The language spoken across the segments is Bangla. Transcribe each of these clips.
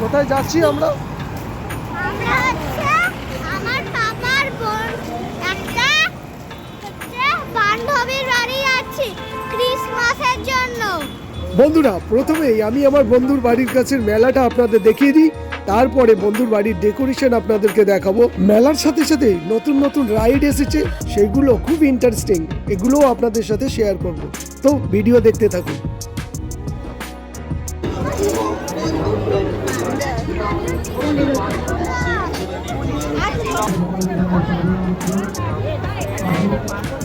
কোথায় যাচ্ছি আমরা? আমরা হচ্ছে আমার বাবার বোন একটা হচ্ছে বান্ধবীর বাড়ি আছি ক্রিসমাসের জন্য। বন্ধুরা প্রথমেই আমি আমার বন্ধুর বাড়ির কাছের মেলাটা আপনাদের দেখিয়ে দিই। তারপরে বন্ধুর বাড়ির ডেকোরেশন আপনাদেরকে দেখাবো। মেলার সাথে সাথে নতুন নতুন রাইড এসেছে সেগুলো খুব ইন্টারেস্টিং এগুলোও আপনাদের সাথে শেয়ার করব। তো ভিডিও দেখতে থাকুন।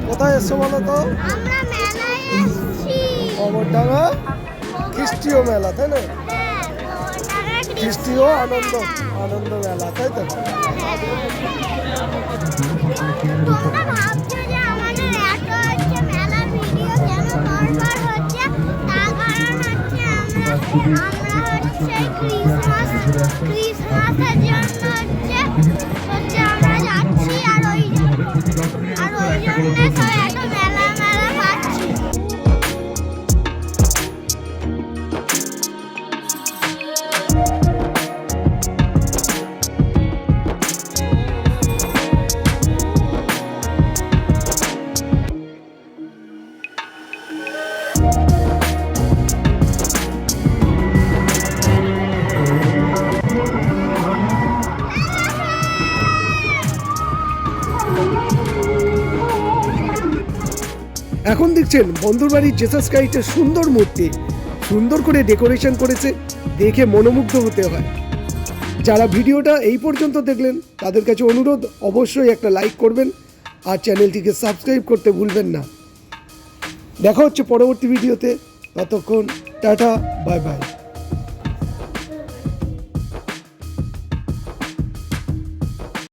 কোথায় এসছো বলো তো? আমরা অমরডাঙ্গা? খ্রিস্টীয় মেলা তাই না? খ্রিস্টীয় আনন্দ আনন্দ মেলা তাই তো? তোমরা ভাবছ যে আমাদের এখন দেখছেন বন্ধুর বাড়ির জেসাস ক্রাইস্টের সুন্দর মূর্তি। সুন্দর করে ডেকোরেশন করেছে, দেখে মনোমুগ্ধ হতে হয়। যারা ভিডিওটা এই পর্যন্ত দেখলেন, তাদের কাছে অনুরোধ, অবশ্যই একটা লাইক করবেন আর চ্যানেলটিকে সাবস্ক্রাইব করতে ভুলবেন না। দেখা হচ্ছে পরবর্তী ভিডিওতে। ততক্ষণ টাটা বাই বাই